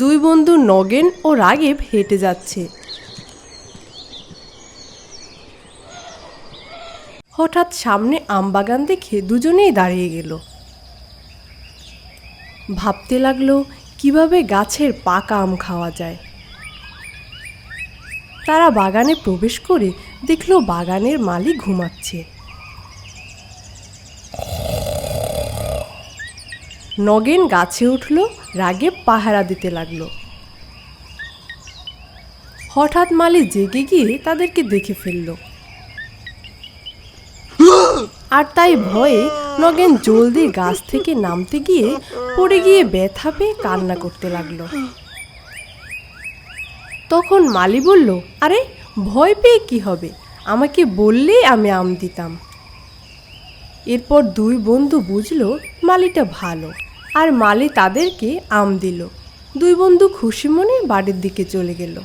দুই বন্ধু নগেন ও রাগেব হেঁটে যাচ্ছে। হঠাৎ সামনে আমবাগান দেখে দুজনেই দাঁড়িয়ে গেল। ভাবতে লাগল, কীভাবে গাছের পাকা আম খাওয়া যায়। তারা বাগানে প্রবেশ করে দেখল বাগানের মালি ঘুমাচ্ছে। নগেন গাছে উঠল, রাগে পাহারা দিতে লাগল। হঠাৎ মালি জেগে গিয়ে তাদেরকে দেখে ফেলল। আর তাই ভয়ে নগেন জলদি গাছ থেকে নামতে গিয়ে পড়ে গিয়ে ব্যথা পেয়ে কান্না করতে লাগল। তখন মালি বলল, আরে, ভয় পেয়ে কি হবে? আমাকে বললেই আমি আম দিতাম। এরপর দুই বন্ধু বুঝলো মালিটা ভালো। আর মালি তাদেরকে আম দিল। দুই বন্ধু খুশি মনে বাড়ির দিকে চলে গেল।